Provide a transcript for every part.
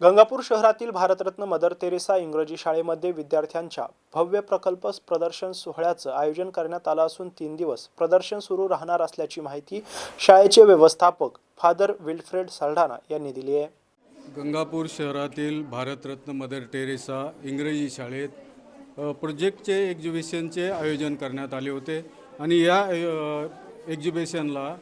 गंगापूर शहरातील Bharat Ratna Mother Theresa इंग्रजी शाळेमध्ये विद्यार्थ्यांच्या भव्य प्रकल्प प्रदर्शन सोहळ्याचं आयोजन करण्यात आलं असून तीन दिवस प्रदर्शन सुरू राहणार असल्याची माहिती शाळेचे व्यवस्थापक फादर विल्फ्रेड सल्ढाना यांनी दिली आहे. गंगापूर शहरातील भारतरत्न मदर टेरेसा इंग्रजी शाळेत प्रोजेक्टचे एक्झिबिशनचे आयोजन करण्यात आले होते. आणि या एक्झिबिशनला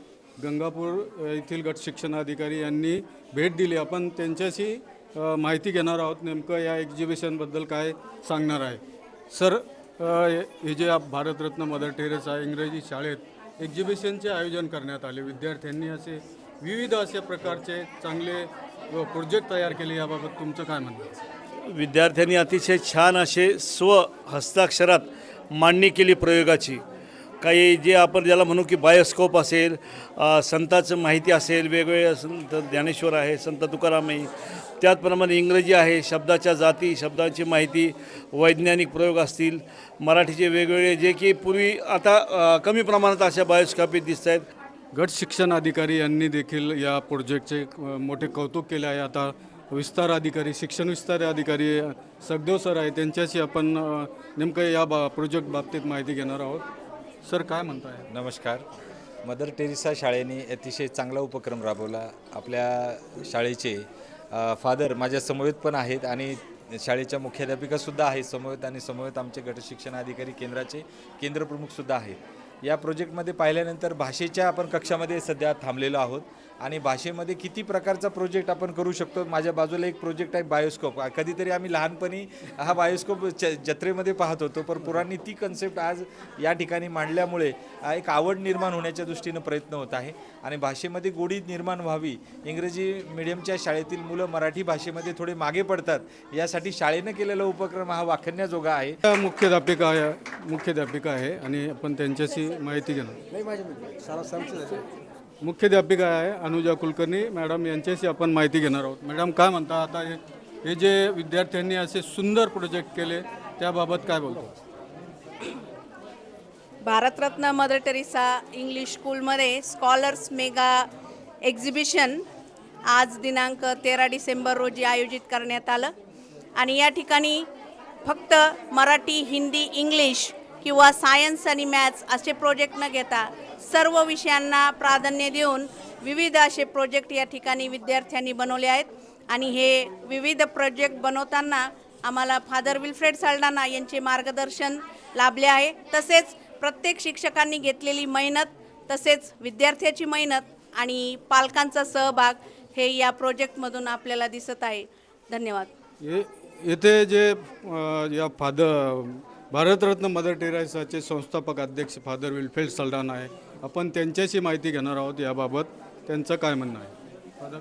गंगापूर येथील गट शिक्षणाधिकारी यांनी भेट दिली. आपण त्यांच्याशी माहिती घेणार आहोत नेमकं या एक्झिबिशनबद्दल काय सांगणार आहे. सर हे जे आप- भारतरत्न मदर टेरेसा इंग्रजी शाळेत एक्झिबिशनचे आयोजन करण्यात आले. विद्यार्थ्यांनी असे विविध असे प्रकारचे चांगले प्रोजेक्ट तयार केले. याबाबत तुमचं काय म्हणणं विद्यार्थ्यांनी अतिशय छान असे स्व हस्ताक्षरात मांडणी केली प्रयोगाची. काही जे आपण ज्याला म्हणू की बायोस्कोप असेल संताचं माहिती असेल वेगवेगळे संत ज्ञानेश्वर आहे संत तुकाराम आहे त्याचप्रमाणे इंग्रजी आहे शब्दाच्या जाती शब्दांची माहिती वैज्ञानिक प्रयोग असतील मराठीचे वेगवेगळे जे की पूर्वी आता कमी प्रमाणात अशा बायोस्कोपी दिसत आहेत गट शिक्षण अधिकारी यांनी देखील या प्रोजेक्टचे मोठे कौतुक केले आहे. आता विस्तार अधिकारी शिक्षण विस्तार अधिकारी सगदेव सर आहे त्यांच्याशी आपण नेमकं या बा प्रोजेक्ट बाबतीत माहिती घेणार आहोत. सर काय म्हणताय? नमस्कार. मदर टेरेसा शाळेने अतिशय चांगला उपक्रम राबवला. आपल्या शाळेचे फादर माझ्या समवेत पण आहेत आणि शाळेच्या मुख्याध्यापिकासुद्धा आहेत. समवेत आणि समवेत आमचे गट शिक्षणाधिकारी केंद्राचे केंद्रप्रमुखसुद्धा आहेत. या प्रोजेक्टमध्ये पाहिल्यानंतर भाषेच्या आपण कक्षामध्ये सध्या थांबलेलो आहोत. आणि भाषेमध्ये किती प्रकारचा प्रोजेक्ट आपण करू शकतो? माझ्या बाजूला एक प्रोजेक्ट आहे बायोस्कोप कधीतरी आम्ही लहानपणी हा बायोस्कोप च जत्रेमध्ये पाहत होतो पण पुरांनी ती कन्सेप्ट आज या ठिकाणी मांडल्यामुळे एक आवड निर्माण होण्याच्या दृष्टीनं प्रयत्न होत आहे. आणि भाषेमध्ये गोडी निर्माण व्हावी इंग्रजी मिडियमच्या शाळेतील मुलं मराठी भाषेमध्ये थोडे मागे पडतात यासाठी शाळेनं केलेला उपक्रम हा वाखण्याजोगा आहे. मुख्याध्यापिका आहे मुख्याध्यापिका आहे आणि आपण त्यांच्याशी माहिती घेणार. मुख्याध्यापिका आहे अनुजा कुलकर्णी. मॅडम यांच्याशी आपण माहिती घेणार आहोत. मॅडम काय म्हणता आता हे? हे जे विद्यार्थ्यांनी असे सुंदर प्रोजेक्ट केले त्याबाबत काय बोलतो? भारतरत्न मदर टेरेसा इंग्लिश स्कूलमध्ये स्कॉलर्स मेगा एक्झिबिशन आज दिनांक तेरा डिसेंबर रोजी आयोजित करण्यात आलं. आणि या ठिकाणी फक्त मराठी हिंदी इंग्लिश किंवा सायन्स आणि मॅथ्स असे प्रोजेक्ट न घेता सर्व विषयांना प्राधान्य देऊन विविध असे प्रोजेक्ट या ठिकाणी विद्यार्थ्यांनी बनवले आहेत. आणि हे विविध प्रोजेक्ट बनवताना आम्हाला फादर विल्फ्रेड साल्डाना यांचे मार्गदर्शन लाभले आहे. तसेच प्रत्येक शिक्षकांनी घेतलेली मेहनत तसेच विद्यार्थ्याची मेहनत आणि पालकांचा सहभाग हे या प्रोजेक्टमधून आपल्याला दिसत आहे. धन्यवाद. ये येथे जे या फादर भारतरत्न मदर टेरेसाचे संस्थापक अध्यक्ष फादर विल्फेड सल्डान आहे. आपण त्यांच्याशी माहिती घेणार आहोत याबाबत. त्यांचं काय म्हणणं आहे?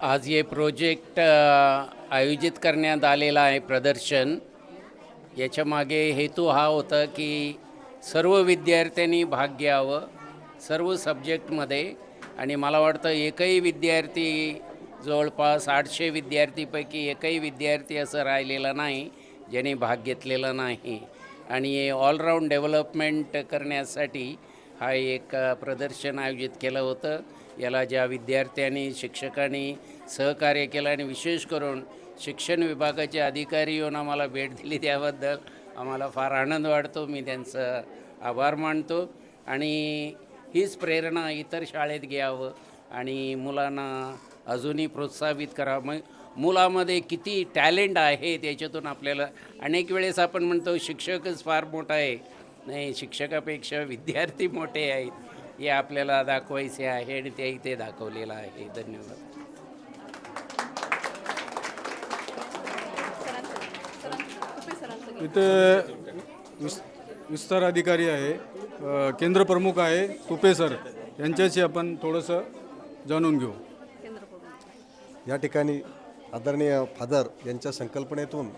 आज हे प्रोजेक्ट आयोजित करण्यात आलेला आहे प्रदर्शन. याच्यामागे हेतू हा होता की सर्व विद्यार्थ्यांनी भाग घ्यावं सर्व सब्जेक्टमध्ये. आणि मला वाटतं एकही विद्यार्थी जवळपास आठशे विद्यार्थीपैकी एकही विद्यार्थी असं राहिलेला नाही ज्याने भाग घेतलेला नाही. आणि ऑलराऊंड डेव्हलपमेंट करण्यासाठी हा एक प्रदर्शन आयोजित केलं होतं. याला ज्या विद्यार्थ्यांनी शिक्षकांनी सहकार्य केलं आणि विशेष करून शिक्षण विभागाचे अधिकारी येऊन आम्हाला भेट दिली त्याबद्दल आम्हाला फार आनंद वाटतो. मी त्यांचं आभार मानतो. आणि हीच प्रेरणा इतर शाळेत घ्यावं आणि मुलांना अजूनही प्रोत्साहित करावं. मग मुलामध्ये किती टॅलेंट आहे त्याच्यातून आपल्याला अनेक वेळेस आपण म्हणतो शिक्षकच फार मोठा आहे. नाही शिक्षकापेक्षा विद्यार्थी मोठे आहेत. हे आपल्याला दाखवायचे आहे आणि ते इथे दाखवलेलं आहे. धन्यवाद. इथे विस विस्तार अधिकारी आहे. केंद्र प्रमुख आहे तुपे सर. यांच्याशी आपण थोडंसं जाणून घेऊ. या ठिकाणी आदरणीय फादर यांच्या संकल्पनेतून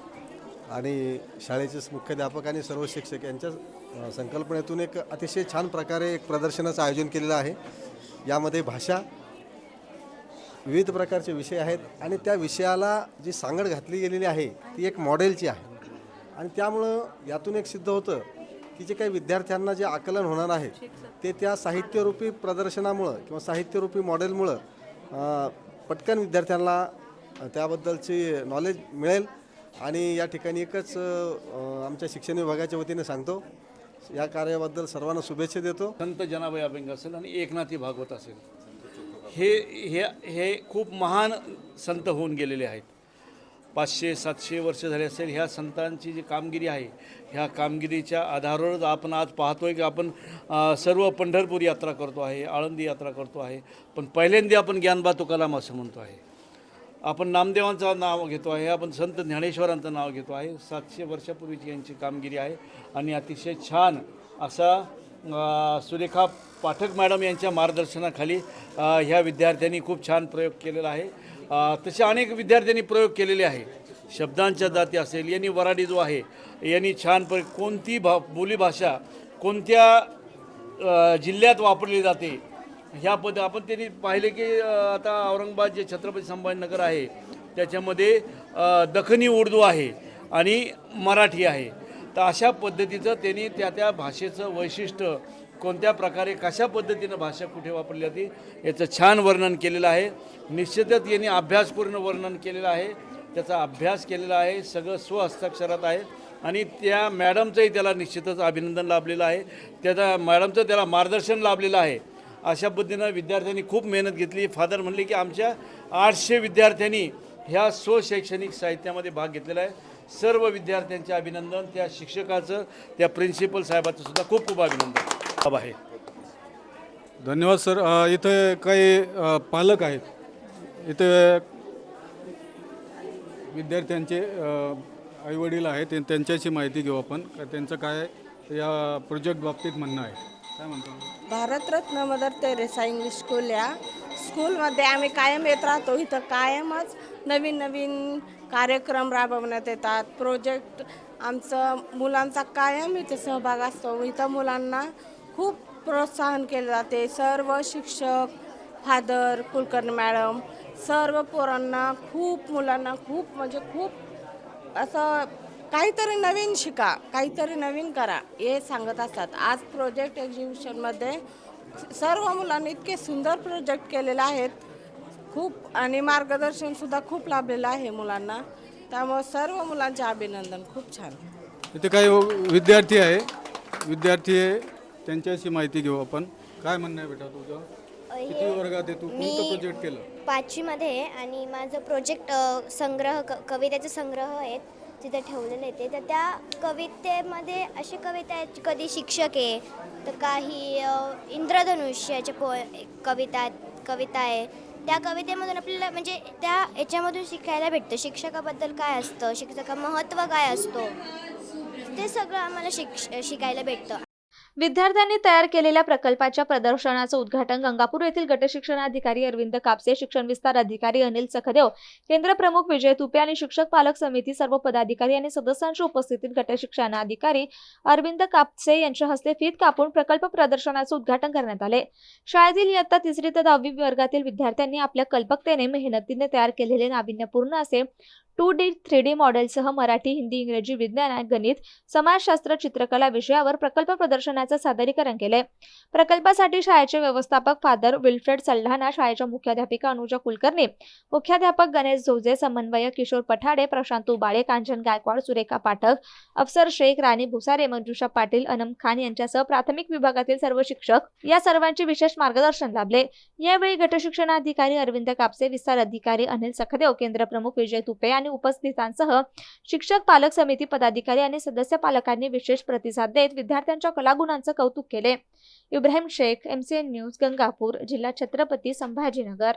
आणि शाळेचे मुख्याध्यापक आणि सर्व शिक्षक यांच्या संकल्पनेतून एक अतिशय छान प्रकारे एक प्रदर्शनाचं आयोजन केलेलं आहे. यामध्ये भाषा विविध प्रकारचे विषय आहेत आणि त्या विषयाला जी सांगड घातली गेलेली आहे ती एक मॉडेलची आहे. आणि त्यामुळं यातून एक सिद्ध होतं की जे काही विद्यार्थ्यांना जे आकलन होणार आहे ते त्या साहित्यरूपी प्रदर्शनामुळं किंवा साहित्यरूपी मॉडेलमुळं पटकन विद्यार्थ्यांना त्याबद्दलची नॉलेज मिळेल. आणि या ठिकाणी एकच आमच्या शिक्षण विभागाच्या वतीने सांगतो या कार्याबद्दल सर्वांना शुभेच्छा देतो. संत जनाबाई अभंग असेल आणि एकनाथी भागवत असेल. हे हे हे खूप महान संत होऊन गेलेले आहेत. पाचशे सातशे वर्ष झाले असेल ह्या संतांची जी कामगिरी आहे ह्या कामगिरीच्या आधारावरच आपण आज पाहतोय की आपण सर्व पंढरपूर यात्रा करतो आहे आळंदी यात्रा करतो आहे पण पहिल्यांदा आपण ज्ञानबा तुकाराम असं म्हणतो आहे. आपण नामदेवांचं नाव घेतो आहे आपण संत ज्ञानेश्वरांचं नाव घेतो आहे. सातशे वर्षापूर्वीची यांची कामगिरी आहे आणि अतिशय छान असा सुरेखा पाठक मॅडम यांच्या मार्गदर्शनाखाली ह्या विद्यार्थ्यांनी खूप छान प्रयोग केलेला आहे. तसे अनेक विद्यार्थ्यांनी प्रयोग केलेले आहे. शब्दांच्या जाती असेल यांनी वराडी जो आहे यांनी छान प्र कोणती भा बोलीभाषा कोणत्या जिल्ह्यात वापरली जाते ह्या पद आपण त्यांनी पाहिले की आता औरंगाबाद जे छत्रपती संभाजीनगर आहे त्याच्यामध्ये दखनी उर्दू आहे आणि मराठी आहे. तर अशा पद्धतीचं त्यांनी त्या त्या भाषेचं वैशिष्ट्य कोणत्या प्रकारे कशा पद्धतीनं भाषा कुठे वापरली जाते याचं छान वर्णन केलेलं आहे. निश्चितच यांनी अभ्यासपूर्ण वर्णन केलेलं आहे. त्याचा अभ्यास केलेला आहे सगळं स्वहस्ताक्षरात आहे आणि त्या मॅडमचंही त्याला निश्चितच अभिनंदन लाभलेलं आहे. त्याचा मॅडमचं त्याला मार्गदर्शन लाभलेलं आहे. अशा पद्धतीनं विद्यार्थ्यांनी खूप मेहनत घेतली. फादर म्हणले की आमच्या आठशे विद्यार्थ्यांनी ह्या स्वशैक्षणिक साहित्यामध्ये भाग घेतलेला आहे. सर्व विद्यार्थ्यांचे अभिनंदन. त्या शिक्षकाचं त्या प्रिन्सिपल साहेबाचं सुद्धा खूप खूप अभिनंदन. बाब आहे. धन्यवाद सर. इथं इथे काही पालक आहेत. इथे विद्यार्थ्यांचे आईवडील आहेत. त्यांच्याशी माहिती घेऊ आपण. त्यांचं काय या प्रोजेक्ट बाबतीत म्हणणं आहे? काय म्हणतो? Bharat Ratna Mother Teresa English school या स्कूलमध्ये आम्ही कायम येत राहतो. इथं कायमच नवीन नवीन कार्यक्रम राबवण्यात येतात. प्रोजेक्ट आमचं मुलांचा कायम इथे सहभाग असतो. इथं मुलांना खूप प्रोत्साहन केले जाते. सर्व शिक्षक फादर कुलकर्णी मॅडम सर्व पोरांना खूप मुलांना खूप म्हणजे खूप असं काहीतरी नवीन शिका काहीतरी नवीन करा हे सांगत असतात. आज प्रोजेक्ट एक्झिबिशनमध्ये सर्व मुलांनी इतके सुंदर प्रोजेक्ट केलेले आहेत. खूप आणि मार्गदर्शनसुद्धा खूप लाभलेलं आहे मुलांना. त्यामुळे सर्व मुलांचे अभिनंदन. खूप छान. इथे काही विद्यार्थी आहे. विद्यार्थी आहे त्यांच्याशी माहिती घेऊ आपण. काय म्हणणं आहे बेटा तुझं? किती वर्गात आहे तू? कोणतं प्रोजेक्ट केलं? पाचवीमध्ये आहे आणि माझं प्रोजेक्ट संग्रह क कवितेचे संग्रह आहेत. तिथे ठेवलेले आहे ते. तर त्या कवितेमध्ये अशी कविता आहेत कधी शिक्षक आहे तर काही इंद्रधनुष्याच्या पो कविता कविता आहे. त्या कवितेमधून आपल्याला म्हणजे त्या याच्यामधून शिकायला भेटतं. शिक्षकाबद्दल काय असतं? शिक्षका महत्त्व काय असतो? ते सगळं आम्हाला शिक शिकायला भेटतं. विद्यार्थ्यांनी तयार केलेल्या प्रकल्पाच्या प्रदर्शनाचं उद्घाटन गंगापूर येथील गटशिक्षणाधिकारी अरविंद कापसे शिक्षण विस्तार अधिकारी अनिल सखदेव केंद्र प्रमुख विजय तुपे आणि शिक्षक पालक समिती सर्व पदाधिकारी आणि सदस्यांच्या उपस्थितीत गटशिक्षणाधिकारी अरविंद कापसे यांच्या हस्ते फीत कापून प्रकल्प प्रदर्शनाचं उद्घाटन करण्यात आले. शाळेतील इयत्ता तिसरी ते दहावी वर्गातील विद्यार्थ्यांनी आपल्या कल्पकतेने मेहनतीने तयार केलेले नाविन्यपूर्ण असे टू डी थ्री डी मॉडेलसह मराठी हिंदी इंग्रजी विज्ञान गणित समाजशास्त्र चित्रकला विषयावर प्रकल्प प्रदर्शन प्रदर्शनाचं सादरीकरण केले प्रकल्पासाठी शाळेचे व्यवस्थापक फादर विल्फ्रेड सल्हाना शाळेच्या मुख्याध्यापिका अनुजा कुलकर्णी मुख्याध्यापक गणेश झोजे समन्वयक किशोर पठाडे प्रशांत उबाळे कांचन गायकवाड सुरेखा पाठक अफसर शेख राणी भुसारे मंजुषा पाटील अनम खान यांच्यासह प्राथमिक विभागातील सर्व शिक्षक या सर्वांचे विशेष मार्गदर्शन लाभले. यावेळी गटशिक्षणाधिकारी अरविंद कापसे विस्तार अधिकारी अनिल सखदेव केंद्र प्रमुख विजय तुपे आणि उपस्थितांसह शिक्षक पालक समिती पदाधिकारी आणि सदस्य पालकांनी विशेष प्रतिसाद देत विद्यार्थ्यांच्या कलागुण कलागुणांचं कौतुक केले इब्राहिम शेख एमसीएन न्यूज गंगापूर जिल्हा छत्रपती संभाजीनगर.